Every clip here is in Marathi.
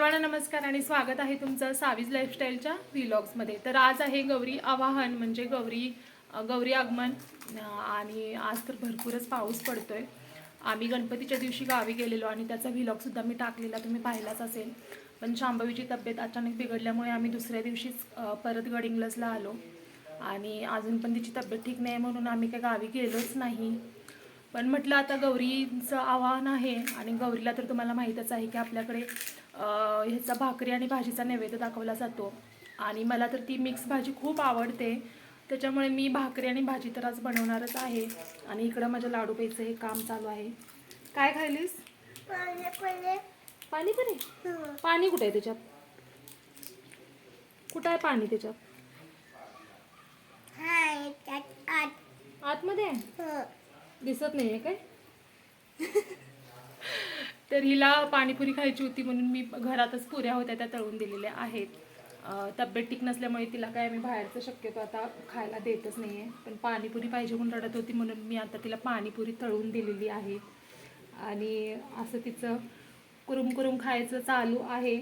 सर्वांना नमस्कार आणि स्वागत आहे तुमचं सावीज लाईफस्टाईलच्या व्हिलॉग्समध्ये तर आज आहे गौरी आवाहन म्हणजे गौरी गौरी आगमन. आणि आज तर भरपूरच पाऊस पडतोय. आम्ही गणपतीच्या दिवशी गावी गेलेलो आणि त्याचा व्हिलॉगसुद्धा मी टाकलेला तुम्ही पाहिलाच असेल. पण शांभवीची तब्येत अचानक बिघडल्यामुळे आम्ही दुसऱ्या दिवशीच परत गडिंग्लजला आलो. आणि अजून पण तिची तब्येत ठीक नाही म्हणून आम्ही काय गावी गेलोच नाही. पण म्हटलं आता गौरीचं आव्हान आहे आणि गौरीला तर तुम्हाला माहीतच आहे की आपल्याकडे ह्याचा भाकरी आणि भाजीचा नैवेद्य दाखवला जातो. आणि मला तर ती मिक्स भाजी खूप आवडते. त्याच्यामुळे मी भाकरी आणि भाजी तर आज बनवणारच आहे. आणि इकडं माझ्या लाडू प्यायचं हे काम चालू आहे. काय खायलीस? पाणी पण आहे पाणी कुठे आहे त्याच्यात? कुठं आहे पाणी त्याच्यात? आतमध्ये आहे? दिसत नाहीये काय? तर हिला पाणीपुरी खायची होती म्हणून मी घरातच पुऱ्या होत्या त्या तळून दिलेल्या आहेत. तब्येत ठीक नसल्यामुळे तिला काय मी बाहेरचं शक्यतो आता खायला देतच नाही आहे पण पाणीपुरी पाहिजे म्हणून रडत होती म्हणून मी आता तिला पाणीपुरी तळून दिलेली आहे. आणि असं तिचं कुरुम कुरुम खायचं चालू आहे.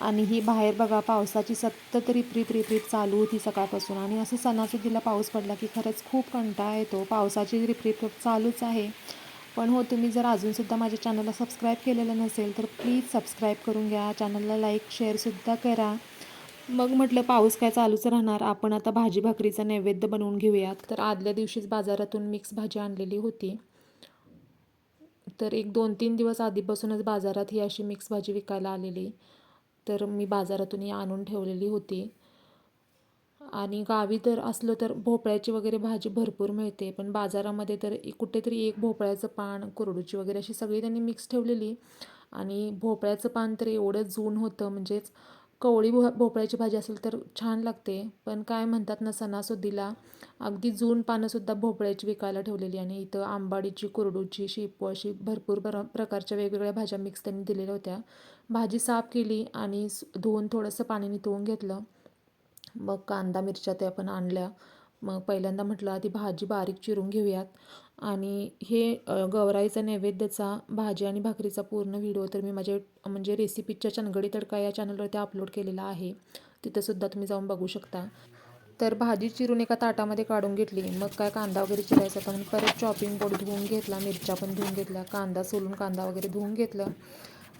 आणि ही बाहेर बघा पावसाची सतत रिपरिप रिप्रीत चालू होती सकाळपासून. आणि असं सणासुदीला पाऊस पडला की खरंच खूप कंटाळा येतो. पावसाची रिपरिप चालूच आहे. पण हो तुम्ही जर अजूनसुद्धा माझ्या चॅनलला सबस्क्राईब केलेलं नसेल तर प्लीज सबस्क्राईब करून घ्या. चॅनलला लाईक शेअरसुद्धा करा. मग म्हटलं पाऊस काय चालूच राहणार? आपण आता भाजी भाकरीचा नैवेद्य बनवून घेऊयात. तर आदल्या दिवशीच बाजारातून मिक्स भाजी आणलेली होती. तर एक दोन तीन दिवस आधीपासूनच बाजारात ही अशी मिक्स भाजी विकायला आलेली. तर मी बाजारातून ही आणून ठेवलेली होती. आणि गावी तर असलं तर भोपळ्याची वगैरे भाजी भरपूर मिळते पण बाजारामध्ये तर कुठेतरी एक भोपळ्याचं पान कुरडूची वगैरे अशी सगळी त्यांनी मिक्स ठेवलेली. आणि भोपळ्याचं पान तर एवढं जून होतं म्हणजेच कवळी भो भोपळ्याची भाजी असेल तर छान लागते. पण काय म्हणतात ना सणासुदीला अगदी जून पानंसुद्धा भोपळ्याची विकायला ठेवलेली आणि इथं आंबाडीची कुरडूची शेपू अशी भरपूर प्र प्रकारच्या वेगवेगळ्या भाज्या मिक्स त्यांनी दिलेल्या होत्या. भाजी साफ केली आणि धुवून थोडंसं पाणी नितळून घेतलं. मग कांदा मिरच्या त्या पण आणल्या. मग पहिल्यांदा म्हटलं आधी भाजी बारीक चिरून घेऊयात. आणि हे गवराईचा गौराईचा नैवेद्याचा भाजी आणि भाकरीचा पूर्ण व्हिडिओ तर मी माझ्या म्हणजे रेसिपीच्या चनगडी तडका या चॅनलवरती अपलोड केलेला आहे. तिथंसुद्धा तुम्ही जाऊन बघू शकता. तर भाजी चिरून एका ताटामध्ये काढून घेतली. मग काय कांदा वगैरे चिरायचा होता म्हणून परत चॉपिंग बोर्ड धुवून घेतला मिरच्या पण धुवून घेतल्या कांदा सोलून कांदा वगैरे धुवून घेतलं.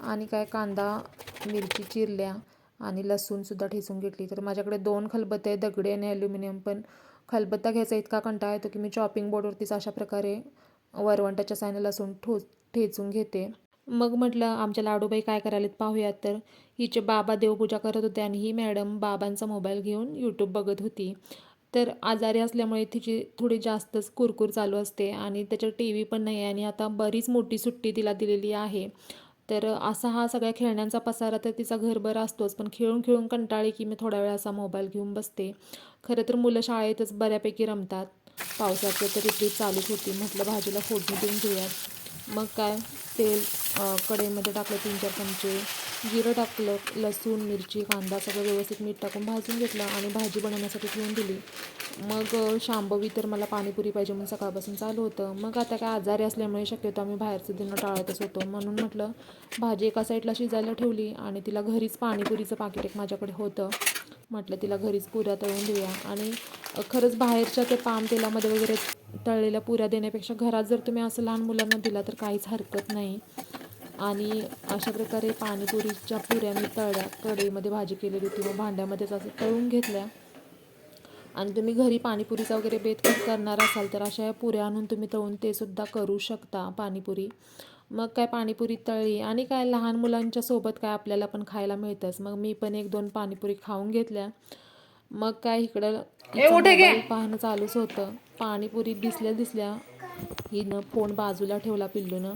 आणि काय कांदा मिरची चिरल्या. आणि लसूणसुद्धा ठेचून घेतली. तर माझ्याकडे दोन खलबत्ते आहे दगडी आणि ॲल्युमिनियम पण खलबत्ता घ्यायचा इतका कंटाळा येतो की मी चॉपिंग बोर्डवरतीच अशा प्रकारे वरवंटाच्या सायनं लसूण ठो ठेचून घेते. मग म्हटलं आमच्या लाडूबाई काय करायलेत पाहूयात. तर हिचे बाबा देवपूजा करत होते आणि ही मॅडम बाबांचा मोबाईल घेऊन यूट्यूब बघत होती. तर आजारी असल्यामुळे तिची थोडी जास्तच कुरकुर चालू असते आणि त्याच्यावर टी व्ही पण नाही आहे आणि आता बरीच मोठी सुट्टी तिला दिलेली आहे. तर असा हा सगळ्या खेळण्यांचा पसारा तर तिचा घरभर असतोच पण खेळून खेळून कंटाळी की मी थोडा वेळ असा मोबाईल घेऊन बसते. खरं तर मुलं शाळेतच बऱ्यापैकी रमतात. पावसाचं तरी ट्रीप चालूच होती. म्हटलं भाजीला फोडणी देऊन घेऊयात. मग काय तेल कढईमध्ये टाकलं तीन चार चमचे. जिरं टाकलं लसूण मिरची कांदा सगळं व्यवस्थित मीठ टाकून भाजून घेतलं आणि भाजी बनवण्यासाठी ठेवून दिली. मग शांबवी शांभवी तर मला पाणीपुरी पाहिजे म्हणून सकाळपासून चालू होतं. मग आता काय आजारी असल्यामुळे शक्यतो आम्ही बाहेरचं देणं टाळतच होतो. म्हणून म्हटलं भाजी एका साईडला शिजायला ठेवली आणि तिला घरीच पाणीपुरीचं पाकिट एक माझ्याकडे होतं. म्हटलं तिला घरीच पुऱ्या तळून देऊया. आणि खरंच बाहेरच्या ते पाम तेलामध्ये वगैरे तळलेल्या पुऱ्या देण्यापेक्षा घरात जर तुम्ही असं लहान मुलांना दिला तर काहीच हरकत नाही. आणि अशा प्रकारे पाणीपुरीच्या पुऱ्या मी तळल्या कढईमध्ये भाजी केलेली होती. मग भांड्यामध्येच असं तळून घेतल्या. आणि तुम्ही घरी पाणीपुरीचा वगैरे बेत करणार असाल तर अशा या पुऱ्या आणून तुम्ही तळून ते सुद्धा करू शकता पाणीपुरी. मग काय पाणीपुरी तळली आणि काय लहान मुलांच्या सोबत काय आपल्याला पण खायला मिळतंच. मग मी पण एक दोन पाणीपुरी खाऊन घेतल्या. मग काय इकडं पाहणं चालूच होतं. पाणीपुरी दिसल्या दिसल्या हिनं फोन बाजूला ठेवला पिल्लूनं.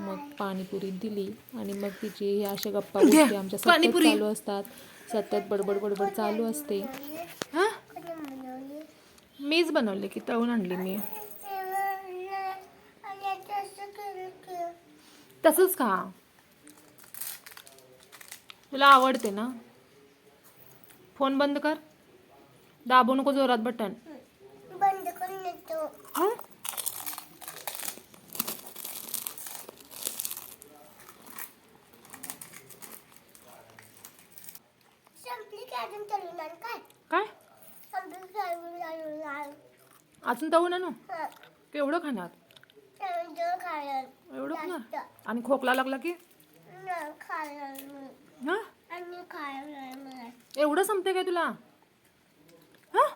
मग पाणीपुरी दिली आणि मग तिची हे अशा गप्पा गोष्टी आमच्या सतत चालू असतात. सतत बडबड बडबड चालू असते. हां? मीच बनवले की तळून आणली मी. तसंच का तुला आवडते ना? फोन बंद कर. दाबू नको जोरात बटन बंद करून येतो हा अजून तळून आण काय काय अजून तळून तळून आण. अजून तळून आणू हं. केवढं खाणार? एवढं खाणार? आणि खोकला लागला की? हा? एवढं संपते काय तुला? हा?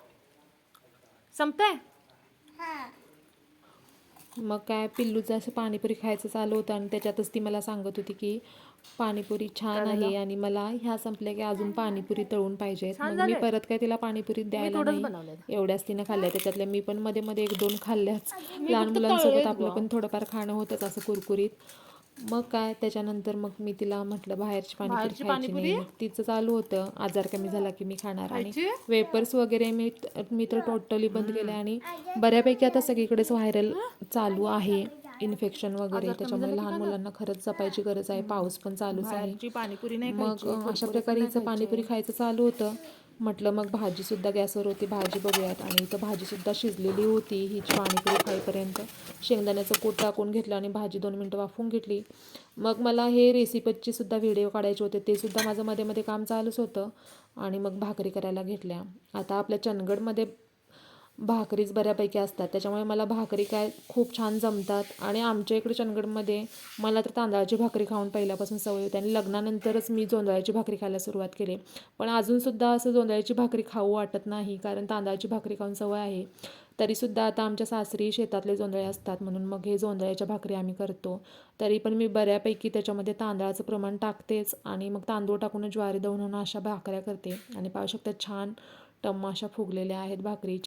संपतंय? हा. मग काय पिल्लूचं असं पाणीपुरी खायचं चालू होतं आणि त्याच्यातच ती मला सांगत होती की पाणीपुरी छान आहे आणि मला ह्या संपल्या की अजून पाणीपुरी तळून पाहिजेत मग मी परत काय तिला पाणीपुरी द्यायला नाही. एवढ्याच तिनं खाल्ल्या. त्याच्यातल्या मी पण मध्ये मध्ये एक दोन खाल्ल्याच लहान मुलांसोबत आपलं पण थोडंफार खाणं होतंच असं कुरकुरीत. मग काय? त्याच्यानंतर मग मी तिला म्हटलं बाहेरची पाणीपुरी खायची नाही. मग तिचं चालू होतं. आजार कमी झाला की मी खाणार आणि वेपर्स वगैरे मी मी तर टोटली बंद केले आणि बऱ्यापैकी आता सगळीकडेच व्हायरल चालू आहे इन्फेक्शन वगैरे. त्याच्यामुळे लहान मुलांना खरंच जपायची गरज आहे. पाऊस पण चालूच आहे. पाणीपुरी नाही मग अशा प्रकारे हिचं पाणीपुरी खायचं चालू होतं. म्हटलं मग भाजीसुद्धा गॅसवर होती भाजी बघूयात. आणि इथं भाजीसुद्धा शिजलेली होती ही पाणीपुरी खाईपर्यंत. शेंगदाण्याचं कूट टाकून घेतलं आणि भाजी दोन मिनटं वाफवून घेतली. मग मला हे रेसिपीचे सुद्धा व्हिडिओ काढायचे होते ते सुद्धा माझं मध्ये मध्ये काम चालूच होतं. आणि मग भाकरी करायला घेतल्या. आता आपल्या चंदगडमध्ये भाकरीच बऱ्यापैकी असतात. त्याच्यामुळे मला भाकरी काय खूप छान जमतात. आणि आमच्या इकडे चंदगडमध्ये मला तर तांदळाची भाकरी खाऊन पहिल्यापासून सवय होती आणि लग्नानंतरच मी जोंधळ्याची भाकरी खायला सुरुवात केली. पण अजूनसुद्धा असं जोंधळ्याची भाकरी खाऊ वाटत नाही कारण तांदळाची भाकरी खाऊन सवय आहे. तरीसुद्धा आता आमच्या सासरी शेतातले जोंधळे असतात म्हणून मग हे जोंधळ्याच्या भाकरी आम्ही करतो. तरी पण मी बऱ्यापैकी त्याच्यामध्ये तांदळाचं प्रमाण टाकतेच आणि मग तांदूळ टाकून ज्वारी दळून अशा भाकऱ्या करते. आणि पाहू शकतात छान टम्म अशा फुगलेल्या आहेत भाकरी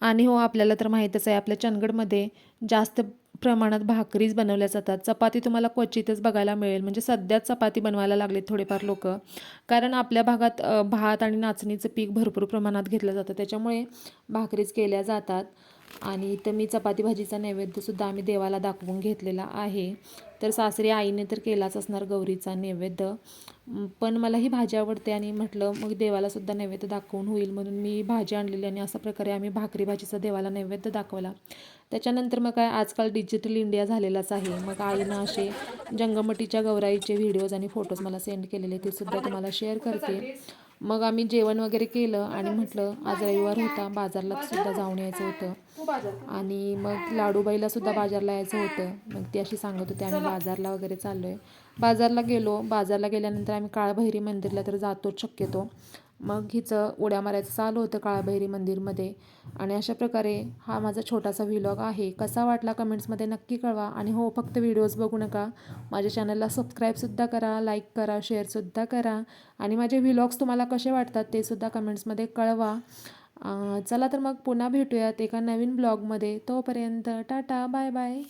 आणि हो आपल्याला तर माहीतच आहे आपल्या चंदगडमध्ये जास्त प्रमाणात भाकरीच बनवल्या जातात. चपाती तुम्हाला क्वचितच बघायला मिळेल. म्हणजे सध्याच चपाती बनवायला लागलेत थोडेफार लोक. कारण आपल्या भागात भात आणि नाचणीचं पीक भरपूर प्रमाणात घेतलं जातं. त्याच्यामुळे भाकरीच केल्या जातात. आणि इथं मी चपाती भाजीचा नैवेद्यसुद्धा आम्ही देवाला दाखवून घेतलेला आहे. तर सासरी आईने तर केलाच असणार गौरीचा नैवेद्य. पण मला ही भाजी आवडते आणि म्हटलं मग देवालासुद्धा नैवेद्य दाखवून होईल म्हणून मी भाजी आणलेली आणि अशा प्रकारे आम्ही भाकरी भाजीचा देवाला नैवेद्य दाखवला. त्याच्यानंतर मग काय आजकाल डिजिटल इंडिया झालेलाच आहे. मग आईनं असे जंगमटीच्या गौराईचे व्हिडिओज आणि फोटोज मला सेंड केलेले ते सुद्धा तुम्हाला शेअर करते. मग आम्ही जेवण वगैरे केलं आणि म्हटलं आज रविवार होता बाजारला सुद्धा जाऊन यायचं होतं. आणि मग लाडूबाईला सुद्धा बाजारला यायचं होतं. मग ती अशी सांगत होती आम्ही बाजारला वगैरे चाललो आहे बाजारला गेलो. बाजारला गेल्यानंतर आम्ही काळभैरी मंदिरला तर जातोच शक्यतो. मग हिचं उड्या मारायचं चालू होतं काळाभैरी मंदिरमध्ये. आणि अशा प्रकारे हा माझा छोटासा व्हिलॉग आहे. कसा वाटला कमेंट्समध्ये नक्की कळवा. आणि हो फक्त व्हिडिओज बघू नका. माझ्या चॅनलला सबस्क्राईबसुद्धा करा लाईक करा शेअरसुद्धा करा. आणि माझे व्हिलॉग्स तुम्हाला कसे वाटतात ते सुद्धा कमेंट्समध्ये कळवा. चला तर मग पुन्हा भेटूयात एका नवीन ब्लॉगमध्ये तोपर्यंत टाटा बाय बाय